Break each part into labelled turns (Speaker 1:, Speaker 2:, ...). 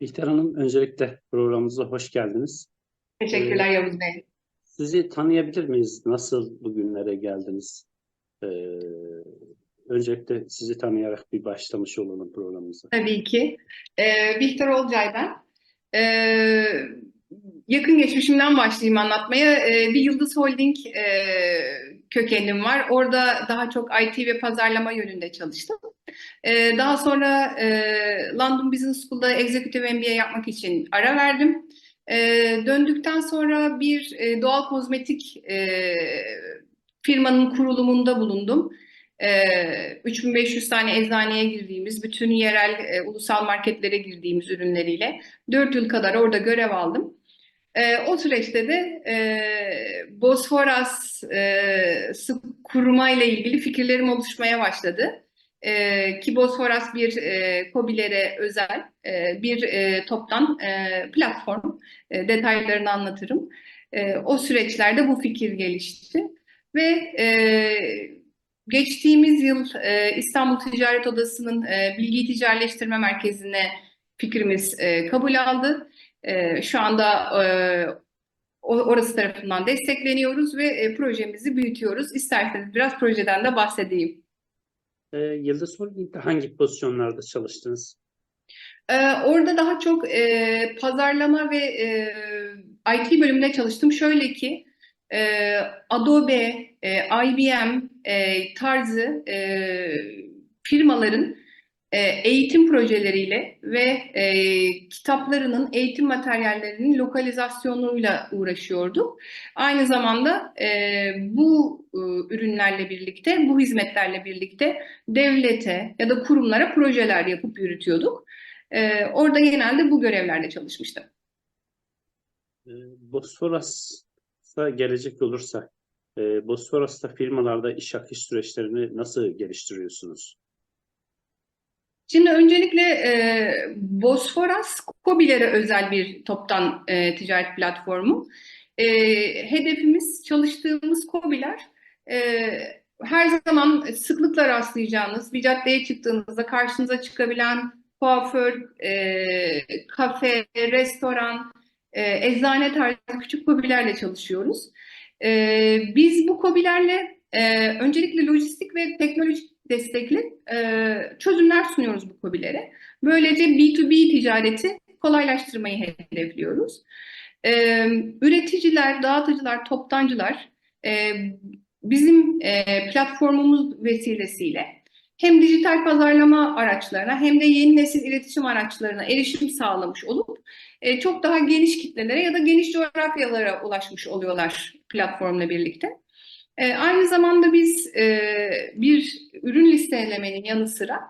Speaker 1: Bihter Hanım, öncelikle programımıza hoş geldiniz.
Speaker 2: Teşekkürler Yavuz Bey.
Speaker 1: Sizi tanıyabilir miyiz? Nasıl bugünlere geldiniz? Ee, öncelikle sizi tanıyarak bir başlamış olalım programımıza.
Speaker 2: Tabii ki. Ee, Bihter Olcay ben. Ee, yakın geçmişimden başlayayım anlatmaya. Ee, bir Yıldız Holding e, kökenim var. Orada daha çok IT ve pazarlama yönünde çalıştım. Ee, daha sonra e, London Business School'da Executive MBA yapmak için ara verdim. Ee, döndükten sonra bir e, doğal kozmetik e, firmanın kurulumunda bulundum. Ee, 3500 tane eczaneye girdiğimiz, bütün yerel e, ulusal marketlere girdiğimiz ürünleriyle 4 yıl kadar orada görev aldım. Ee, o süreçte de e, Bosforas e, kuruma ilgili fikirlerim oluşmaya başladı. E, ki Bosforas bir e, KOBİ'lere özel e, bir e, toptan e, platform. E, detaylarını anlatırım. E, o süreçlerde bu fikir gelişti ve e, geçtiğimiz yıl e, İstanbul Ticaret Odası'nın e, bilgi ticaretleştirme merkezine fikrimiz e, kabul aldı. E, şu anda e, orası tarafından destekleniyoruz ve e, projemizi büyütüyoruz. İsterseniz biraz projeden de bahsedeyim.
Speaker 1: Ee, Yıldız Holding'de hangi pozisyonlarda çalıştınız?
Speaker 2: Ee, orada daha çok e, pazarlama ve e, IT bölümünde çalıştım. Şöyle ki e, Adobe, e, IBM e, tarzı e, firmaların e, eğitim projeleriyle ve e, kitaplarının, eğitim materyallerinin lokalizasyonuyla uğraşıyorduk. Aynı zamanda e, bu e, ürünlerle birlikte, bu hizmetlerle birlikte devlete ya da kurumlara projeler yapıp yürütüyorduk. Ee, orada genelde bu görevlerde çalışmıştım.
Speaker 1: Ee, Bosforas'a gelecek olursak, e, Bosforas'ta firmalarda iş akış süreçlerini nasıl geliştiriyorsunuz?
Speaker 2: Şimdi öncelikle e, Bosforas KOBİ'lere özel bir toptan e, ticaret platformu. E, hedefimiz çalıştığımız KOBİ'ler e, her zaman sıklıkla rastlayacağınız bir caddeye çıktığınızda karşınıza çıkabilen kuaför, e, kafe, restoran, e, eczane tarzı küçük kobilerle çalışıyoruz. E, biz bu kobilerle e, öncelikle lojistik ve teknolojik destekli e, çözümler sunuyoruz bu kobilere. Böylece B2B ticareti kolaylaştırmayı hedefliyoruz. E, üreticiler, dağıtıcılar, toptancılar e, bizim e, platformumuz vesilesiyle hem dijital pazarlama araçlarına hem de yeni nesil iletişim araçlarına erişim sağlamış olup e, çok daha geniş kitlelere ya da geniş coğrafyalara ulaşmış oluyorlar platformla birlikte. E, aynı zamanda biz e, bir ürün listelemenin yanı sıra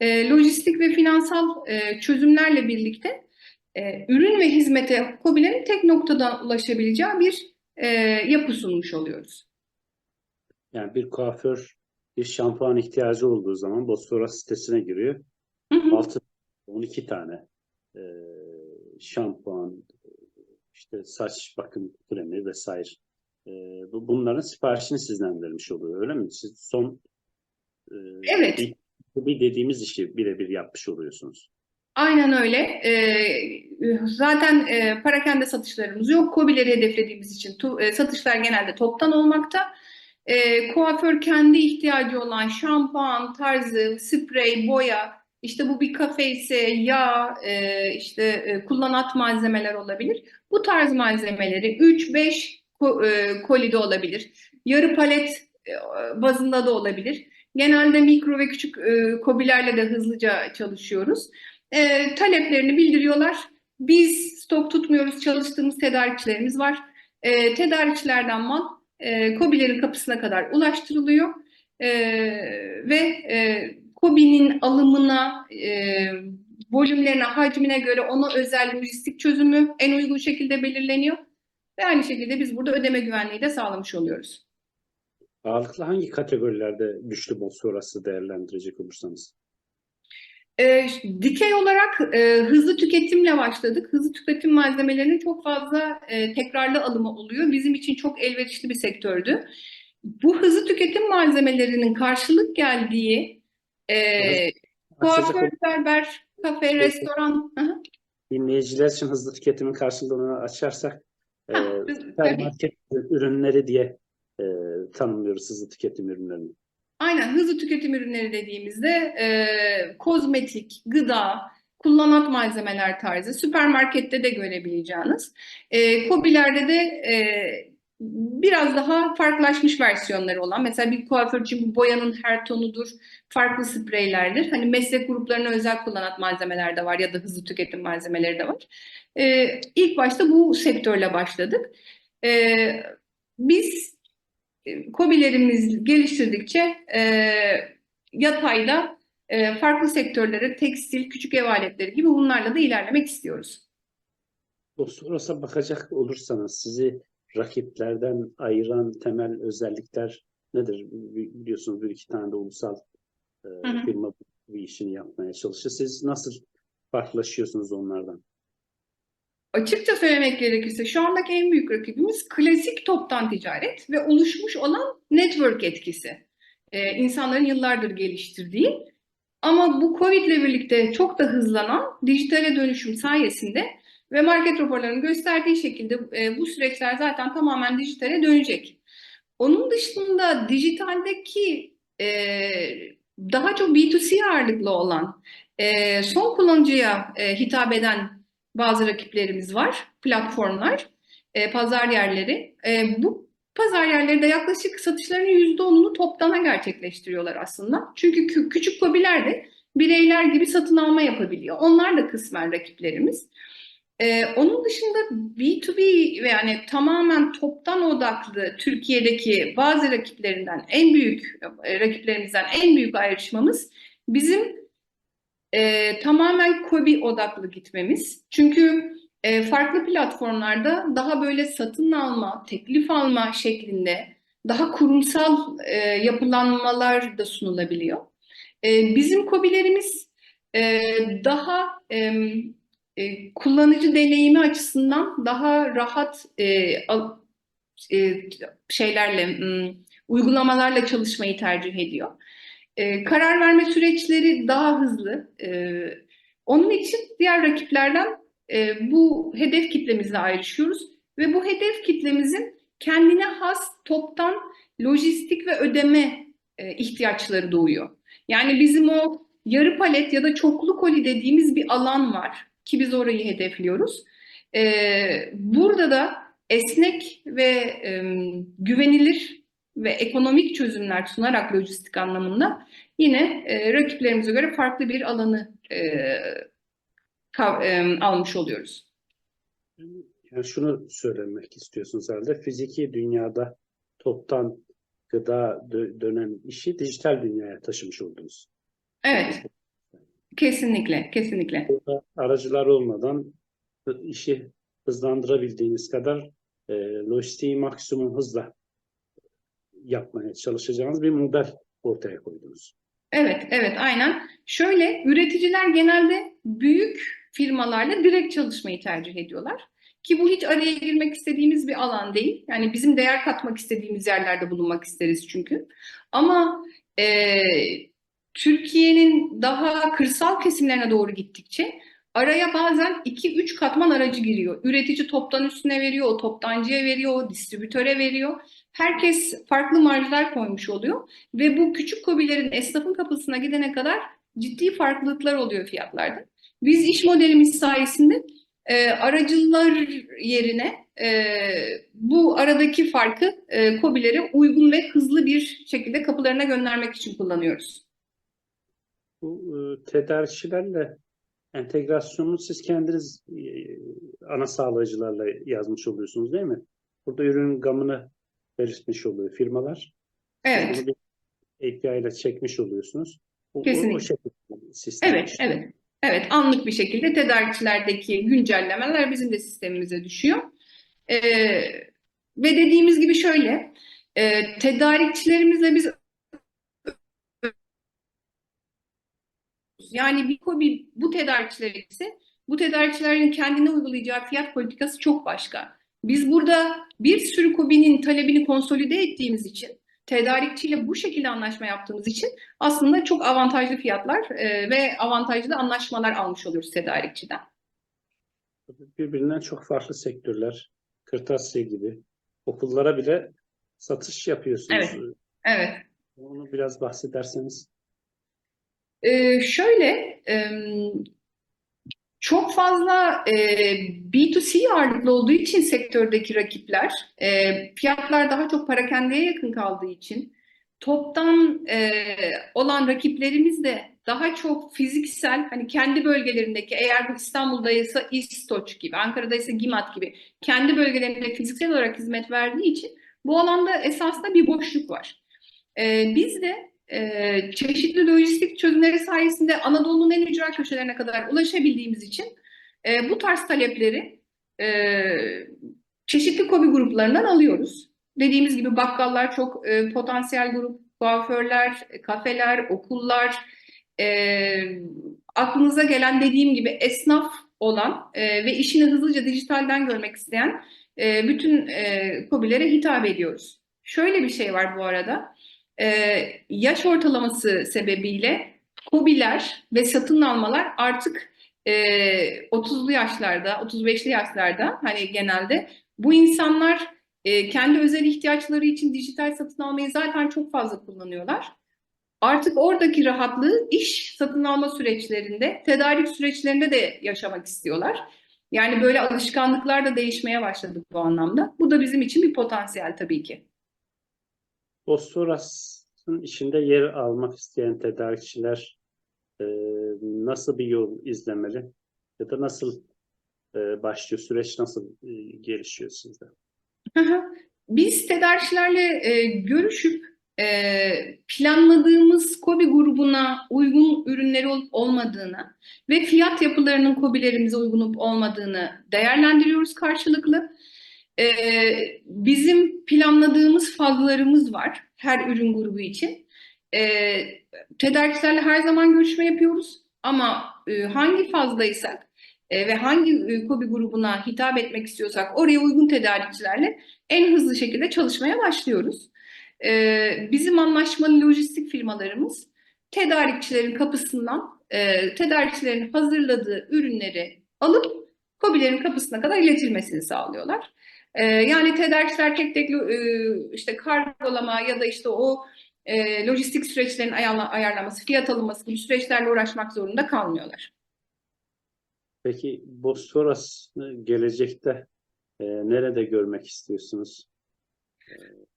Speaker 2: e, lojistik ve finansal e, çözümlerle birlikte e, ürün ve hizmete KOBİ'lerin tek noktadan ulaşabileceği bir e, yapı sunmuş oluyoruz.
Speaker 1: Yani bir kuaför bir şampuan ihtiyacı olduğu zaman Bosforas sitesine giriyor.
Speaker 2: Hı hı.
Speaker 1: 6 12 tane e, şampuan, işte saç bakım kremi vesaire. E, bu bunların siparişini sizden vermiş oluyor, öyle mi? Siz son e,
Speaker 2: Evet.
Speaker 1: bir, bir dediğimiz işi birebir yapmış oluyorsunuz.
Speaker 2: Aynen öyle. Ee, zaten e, parakende satışlarımız yok. KOBİ'leri hedeflediğimiz için tu- e, satışlar genelde toptan olmakta. E, kuaför kendi ihtiyacı olan şampuan tarzı, sprey, boya, işte bu bir kafe ise yağ, e, işte e, kullanat malzemeler olabilir. Bu tarz malzemeleri 3-5 ko- e, kolide olabilir. Yarı palet e, bazında da olabilir. Genelde mikro ve küçük e, kobilerle de hızlıca çalışıyoruz. E, taleplerini bildiriyorlar. Biz stok tutmuyoruz, çalıştığımız tedarikçilerimiz var. E, tedarikçilerden mal e, KOBİ'lerin kapısına kadar ulaştırılıyor E, ve e, KOBİ'nin alımına, e, hacmine göre ona özel lojistik çözümü en uygun şekilde belirleniyor. Ve aynı şekilde biz burada ödeme güvenliği de sağlamış oluyoruz.
Speaker 1: Ağırlıklı hangi kategorilerde güçlü Bosforas'ı değerlendirecek olursanız?
Speaker 2: E, dikey olarak e, hızlı tüketimle başladık. Hızlı tüketim malzemelerinin çok fazla e, tekrarlı alımı oluyor. Bizim için çok elverişli bir sektördü. Bu hızlı tüketim malzemelerinin karşılık geldiği e, kuaför, berber, kafe, restoran.
Speaker 1: Dinleyiciler için hızlı tüketimin karşılığını açarsak e,
Speaker 2: biz-
Speaker 1: süpermarket ürünleri diye e, tanımlıyoruz hızlı tüketim ürünlerini.
Speaker 2: Aynen hızlı tüketim ürünleri dediğimizde e, kozmetik, gıda, kullanat malzemeler tarzı süpermarkette de görebileceğiniz. E, KOBİ'lerde de e, biraz daha farklılaşmış versiyonları olan mesela bir kuaför için bu boyanın her tonudur, farklı spreylerdir. Hani meslek gruplarına özel kullanat malzemeler de var ya da hızlı tüketim malzemeleri de var. E, ilk başta bu sektörle başladık. E, biz e, KOBİ'lerimiz geliştirdikçe e, yatayda e, farklı sektörlere tekstil, küçük ev aletleri gibi bunlarla da ilerlemek istiyoruz.
Speaker 1: Bosforos'a bakacak olursanız sizi rakiplerden ayıran temel özellikler nedir? Bi- Biliyorsunuz bir iki tane de ulusal e,
Speaker 2: hı.
Speaker 1: firma bu, bu işini yapmaya çalışıyor. Siz nasıl farklılaşıyorsunuz onlardan?
Speaker 2: Açıkça söylemek gerekirse şu andaki en büyük rakibimiz klasik toptan ticaret ve oluşmuş olan network etkisi. Ee, insanların yıllardır geliştirdiği ama bu Covid ile birlikte çok da hızlanan dijitale dönüşüm sayesinde ve market raporlarının gösterdiği şekilde e, bu süreçler zaten tamamen dijitale dönecek. Onun dışında dijitaldeki e, daha çok B2C ağırlıklı olan e, son kullanıcıya e, hitap eden bazı rakiplerimiz var, platformlar, e, pazar yerleri. E, bu pazar yerleri de yaklaşık satışlarının %10'unu toptana gerçekleştiriyorlar aslında. Çünkü kü- küçük KOBİ'ler de bireyler gibi satın alma yapabiliyor. Onlar da kısmen rakiplerimiz. E, onun dışında B2B ve yani tamamen toptan odaklı Türkiye'deki bazı rakiplerinden en büyük e, rakiplerimizden en büyük ayrışmamız bizim e, tamamen KOBİ odaklı gitmemiz. Çünkü e, farklı platformlarda daha böyle satın alma, teklif alma şeklinde daha kurumsal e, yapılanmalar da sunulabiliyor. E, bizim KOBİ'lerimiz e, daha em, e, kullanıcı deneyimi açısından daha rahat e, al- e, şeylerle, m, uygulamalarla çalışmayı tercih ediyor. E, karar verme süreçleri daha hızlı. E, onun için diğer rakiplerden e, bu hedef kitlemizle ayrışıyoruz ve bu hedef kitlemizin kendine has toptan lojistik ve ödeme e, ihtiyaçları doğuyor. Yani bizim o yarı palet ya da çoklu koli dediğimiz bir alan var ki biz orayı hedefliyoruz. E, burada da esnek ve e, güvenilir ve ekonomik çözümler sunarak lojistik anlamında yine e, rakiplerimize göre farklı bir alanı e, kav- e, almış oluyoruz.
Speaker 1: Yani şunu söylemek istiyorsunuz herhalde. Fiziki dünyada toptan gıda dö- dönen işi dijital dünyaya taşımış oldunuz.
Speaker 2: Evet, kesinlikle, kesinlikle.
Speaker 1: Burada aracılar olmadan işi hızlandırabildiğiniz kadar e, lojistiği maksimum hızla yapmaya çalışacağınız bir model ortaya koydunuz.
Speaker 2: Evet, evet, aynen. Şöyle, üreticiler genelde büyük firmalarla direkt çalışmayı tercih ediyorlar. Ki bu hiç araya girmek istediğimiz bir alan değil. Yani bizim değer katmak istediğimiz yerlerde bulunmak isteriz çünkü. Ama e, Türkiye'nin daha kırsal kesimlerine doğru gittikçe araya bazen 2-3 katman aracı giriyor. Üretici toptan üstüne veriyor, o toptancıya veriyor, o distribütöre veriyor. Herkes farklı marjlar koymuş oluyor ve bu küçük kobilerin esnafın kapısına gidene kadar ciddi farklılıklar oluyor fiyatlarda. Biz iş modelimiz sayesinde e, aracılar yerine e, bu aradaki farkı e, kobilere uygun ve hızlı bir şekilde kapılarına göndermek için kullanıyoruz.
Speaker 1: Bu e, tedarikçilerle entegrasyonu siz kendiniz e, ana sağlayıcılarla yazmış oluyorsunuz değil mi? Burada ürün gamını belirtmiş oluyor firmalar.
Speaker 2: Evet,
Speaker 1: Bunu bir API ile çekmiş oluyorsunuz. O, o- o
Speaker 2: Kesinlikle.
Speaker 1: şekilde sistem
Speaker 2: evet,
Speaker 1: işliyor.
Speaker 2: evet. Evet, anlık bir şekilde tedarikçilerdeki güncellemeler bizim de sistemimize düşüyor. E, ve dediğimiz gibi şöyle, e, tedarikçilerimizle biz Yani bir KOBİ bu tedarikçiler ise bu tedarikçilerin kendine uygulayacağı fiyat politikası çok başka. Biz burada bir sürü KOBİ'nin talebini konsolide ettiğimiz için, tedarikçiyle bu şekilde anlaşma yaptığımız için aslında çok avantajlı fiyatlar e, ve avantajlı anlaşmalar almış oluyoruz tedarikçiden.
Speaker 1: birbirinden çok farklı sektörler. Kırtasiye gibi. Okullara bile satış yapıyorsunuz.
Speaker 2: Evet. Evet.
Speaker 1: Onu biraz bahsederseniz.
Speaker 2: Ee, şöyle em, çok fazla e, B2C ağırlıklı olduğu için sektördeki rakipler e, fiyatlar daha çok parakendeye yakın kaldığı için toptan e, olan rakiplerimiz de daha çok fiziksel hani kendi bölgelerindeki eğer bu İstanbul'daysa İstoç gibi Ankara'daysa Gimat gibi kendi bölgelerinde fiziksel olarak hizmet verdiği için bu alanda esasında bir boşluk var. E, biz de e, çeşitli lojistik çözümleri sayesinde Anadolu'nun en ücra köşelerine kadar ulaşabildiğimiz için e, bu tarz talepleri e, çeşitli KOBİ gruplarından alıyoruz. Dediğimiz gibi bakkallar çok e, potansiyel grup, kuaförler, kafeler, okullar, e, aklınıza gelen dediğim gibi esnaf olan e, ve işini hızlıca dijitalden görmek isteyen e, bütün e, KOBİ'lere hitap ediyoruz. Şöyle bir şey var bu arada. Ee, yaş ortalaması sebebiyle KOBİ'ler ve satın almalar artık e, 30'lu yaşlarda, 35'li yaşlarda hani genelde bu insanlar e, kendi özel ihtiyaçları için dijital satın almayı zaten çok fazla kullanıyorlar. Artık oradaki rahatlığı iş satın alma süreçlerinde, tedarik süreçlerinde de yaşamak istiyorlar. Yani böyle alışkanlıklar da değişmeye başladı bu anlamda. Bu da bizim için bir potansiyel tabii ki.
Speaker 1: Bosforas'ın içinde yer almak isteyen tedarikçiler e, nasıl bir yol izlemeli? Ya da nasıl e, başlıyor? Süreç nasıl e, gelişiyor sizde?
Speaker 2: Biz tedarikçilerle e, görüşüp e, planladığımız KOBİ grubuna uygun ürünleri olup olmadığını ve fiyat yapılarının KOBİ'lerimize uygun olup olmadığını değerlendiriyoruz karşılıklı. E, bizim planladığımız fazlarımız var her ürün grubu için. E, tedarikçilerle her zaman görüşme yapıyoruz ama e, hangi fazlaysak e, ve hangi e, KOBİ grubuna hitap etmek istiyorsak oraya uygun tedarikçilerle en hızlı şekilde çalışmaya başlıyoruz. Ee, bizim anlaşmalı lojistik firmalarımız tedarikçilerin kapısından e, tedarikçilerin hazırladığı ürünleri alıp KOBİ'lerin kapısına kadar iletilmesini sağlıyorlar. Ee, yani tedarikçiler tek tek e, işte kargolama ya da işte o e, lojistik süreçlerin ayarla- ayarlaması, fiyat alınması gibi süreçlerle uğraşmak zorunda kalmıyorlar.
Speaker 1: Peki Bosforas'ı gelecekte e, nerede görmek istiyorsunuz?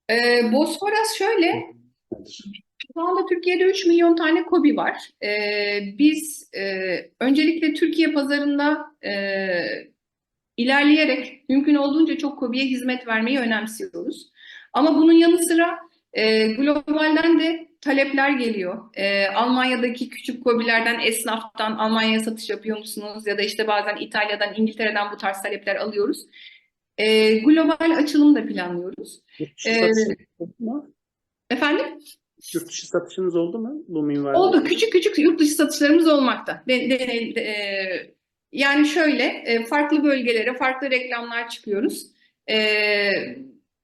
Speaker 2: Ee, Bosforas şöyle? Şu anda Türkiye'de 3 milyon tane KOBİ var. Ee, biz e, öncelikle Türkiye pazarında e, ilerleyerek mümkün olduğunca çok KOBİ'ye hizmet vermeyi önemsiyoruz. Ama bunun yanı sıra e, globalden de talepler geliyor. E, Almanya'daki küçük KOBİ'lerden, esnaftan Almanya'ya satış yapıyor musunuz? Ya da işte bazen İtalya'dan, İngiltere'den bu tarz talepler alıyoruz. E, global açılım da planlıyoruz.
Speaker 1: Mu?
Speaker 2: Efendim?
Speaker 1: Yurt dışı satışınız oldu mu bu minvalde?
Speaker 2: Oldu. Küçük küçük yurt dışı satışlarımız olmakta. De- de- de- yani şöyle e, farklı bölgelere farklı reklamlar çıkıyoruz. E,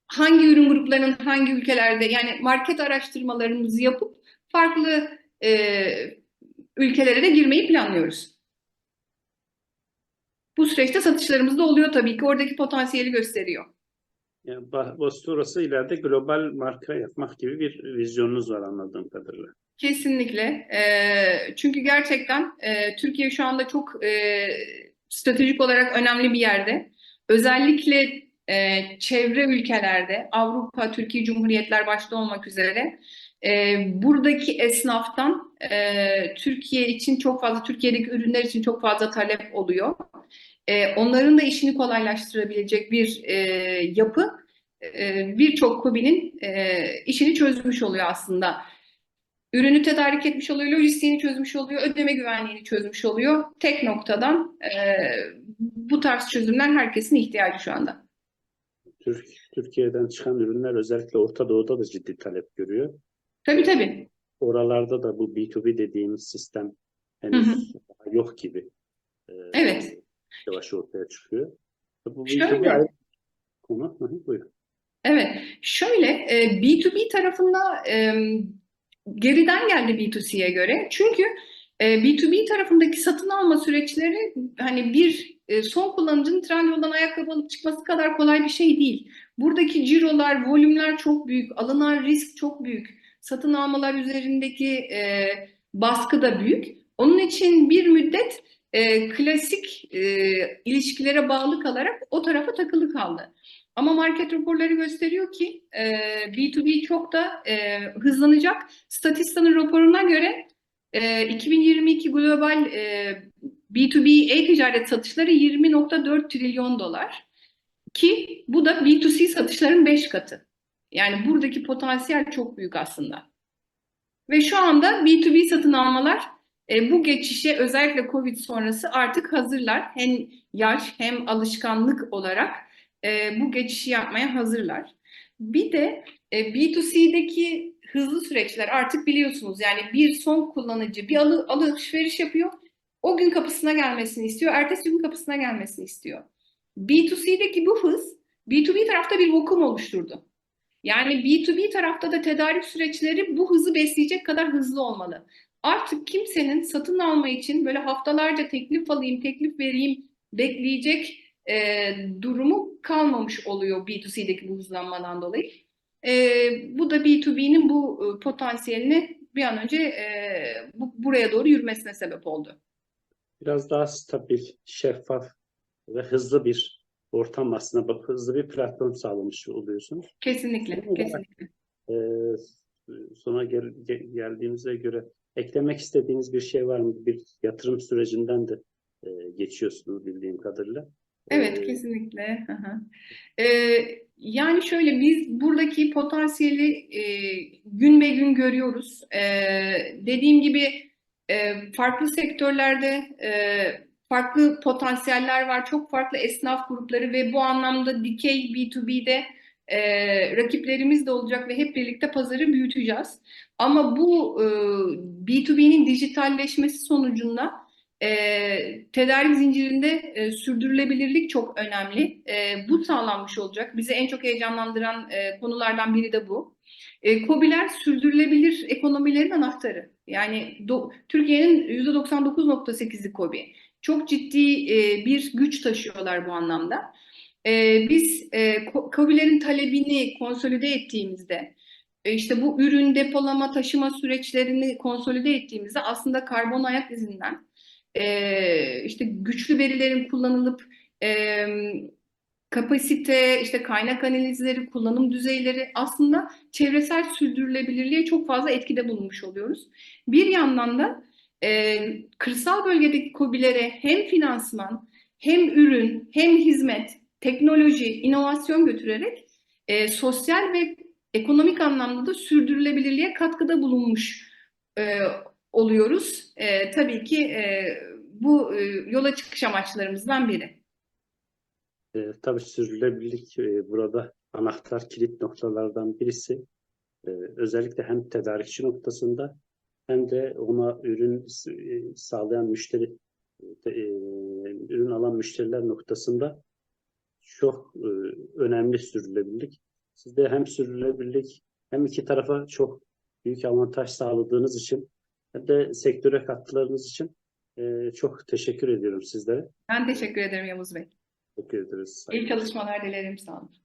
Speaker 2: hangi ürün gruplarının hangi ülkelerde yani market araştırmalarımızı yapıp farklı e, ülkelere de girmeyi planlıyoruz. Bu süreçte satışlarımız da oluyor tabii ki. Oradaki potansiyeli gösteriyor.
Speaker 1: Yani Bosforas'ı ileride global marka yapmak gibi bir vizyonunuz var anladığım kadarıyla.
Speaker 2: Kesinlikle. Eee, çünkü gerçekten eee, Türkiye şu anda çok eee, stratejik olarak önemli bir yerde. Özellikle eee, çevre ülkelerde, Avrupa, Türkiye Cumhuriyetler başta olmak üzere eee, buradaki esnaftan eee, Türkiye için çok fazla, Türkiye'deki ürünler için çok fazla talep oluyor. Eee, onların da işini kolaylaştırabilecek bir eee, yapı eee, birçok KOBİ'nin eee, işini çözmüş oluyor aslında. Ürünü tedarik etmiş oluyor, lojistiğini çözmüş oluyor, ödeme güvenliğini çözmüş oluyor. Tek noktadan e, bu tarz çözümler herkesin ihtiyacı şu anda.
Speaker 1: Türk, Türkiye'den çıkan ürünler özellikle Orta Doğu'da da ciddi talep görüyor.
Speaker 2: Tabii tabii.
Speaker 1: Oralarda da bu B2B dediğimiz sistem
Speaker 2: Hı
Speaker 1: henüz daha yok gibi. Ee,
Speaker 2: Evet.
Speaker 1: Yavaş ortaya çıkıyor. Bu
Speaker 2: Şöyle.
Speaker 1: B2B ayrı bir konu. Hı hı, buyurun.
Speaker 2: Evet, şöyle e, B2B tarafında e, geriden geldi B2C'ye göre. Çünkü e, B2B tarafındaki satın alma süreçleri hani bir e, son kullanıcının Trendyol'dan ayakkabı alıp çıkması kadar kolay bir şey değil. Buradaki cirolar, volümler çok büyük, alınan risk çok büyük, satın almalar üzerindeki e, baskı da büyük. Onun için bir müddet e, klasik e, ilişkilere bağlı kalarak o tarafa takılı kaldı. Ama market raporları gösteriyor ki e, B2B çok da e, hızlanacak. Statistan'ın raporuna göre e, 2022 global e, B2B e-ticaret satışları 20.4 trilyon dolar. Ki bu da B2C satışların 5 katı. Yani buradaki potansiyel çok büyük aslında. Ve şu anda B2B satın almalar e, bu geçişe özellikle Covid sonrası artık hazırlar. Hem yaş hem alışkanlık olarak e, bu geçişi yapmaya hazırlar. Bir de e, B2C'deki hızlı süreçler artık biliyorsunuz yani bir son kullanıcı bir alı, alışveriş yapıyor. O gün kapısına gelmesini istiyor. Ertesi gün kapısına gelmesini istiyor. B2C'deki bu hız B2B tarafta bir vakum oluşturdu. Yani B2B tarafta da tedarik süreçleri bu hızı besleyecek kadar hızlı olmalı. Artık kimsenin satın alma için böyle haftalarca teklif alayım, teklif vereyim bekleyecek e, durumu kalmamış oluyor B2C'deki bu hızlanmadan dolayı. E, bu da B2B'nin bu e, potansiyelini bir an önce e, bu, buraya doğru yürümesine sebep oldu.
Speaker 1: Biraz daha stabil, şeffaf ve hızlı bir ortam aslında bak hızlı bir platform sağlamış oluyorsunuz.
Speaker 2: Kesinlikle,
Speaker 1: Son olarak-
Speaker 2: kesinlikle.
Speaker 1: Ee, sona gel, ge- geldiğimize göre eklemek istediğiniz bir şey var mı? Bir yatırım sürecinden de e, geçiyorsunuz bildiğim kadarıyla.
Speaker 2: Evet,
Speaker 1: Ee,
Speaker 2: kesinlikle. Ee, yani şöyle biz buradaki potansiyeli e, gün be gün görüyoruz. Ee, dediğim gibi e, farklı sektörlerde e, farklı potansiyeller var. Çok farklı esnaf grupları ve bu anlamda dikey B2B'de e, rakiplerimiz de olacak ve hep birlikte pazarı büyüteceğiz. Ama bu e, B2B'nin dijitalleşmesi sonucunda e, tedarik zincirinde e, sürdürülebilirlik çok önemli. E, bu sağlanmış olacak. Bizi en çok heyecanlandıran e, konulardan biri de bu. E, KOBİ'ler sürdürülebilir ekonomilerin anahtarı. Yani Türkiye'nin %99.8'i KOBİ. Çok ciddi e, bir güç taşıyorlar bu anlamda. E, biz e, KOBİ'lerin talebini konsolide ettiğimizde, e, işte bu ürün depolama taşıma süreçlerini konsolide ettiğimizde aslında karbon ayak izinden e, işte güçlü verilerin kullanılıp e, kapasite, işte kaynak analizleri, kullanım düzeyleri aslında çevresel sürdürülebilirliğe çok fazla etkide bulunmuş oluyoruz. Bir yandan da e, kırsal bölgedeki KOBİ'lere hem finansman, hem ürün, hem hizmet, teknoloji, inovasyon götürerek e, sosyal ve ekonomik anlamda da sürdürülebilirliğe katkıda bulunmuş e, oluyoruz. E, tabii ki e, bu e, yola çıkış amaçlarımızdan biri.
Speaker 1: E, tabii sürdürülebilirlik e, burada anahtar kilit noktalardan birisi. E, özellikle hem tedarikçi noktasında hem de ona ürün e, sağlayan müşteri, e, ürün alan müşteriler noktasında çok e, önemli sürdürülebilirlik. Siz de hem sürdürülebilirlik hem iki tarafa çok büyük avantaj sağladığınız için hem de sektöre katkılarınız için e, çok teşekkür ediyorum sizlere.
Speaker 2: Ben teşekkür ederim Yavuz Bey.
Speaker 1: Teşekkür ederiz.
Speaker 2: İyi çalışmalar dilerim. Sağ olun.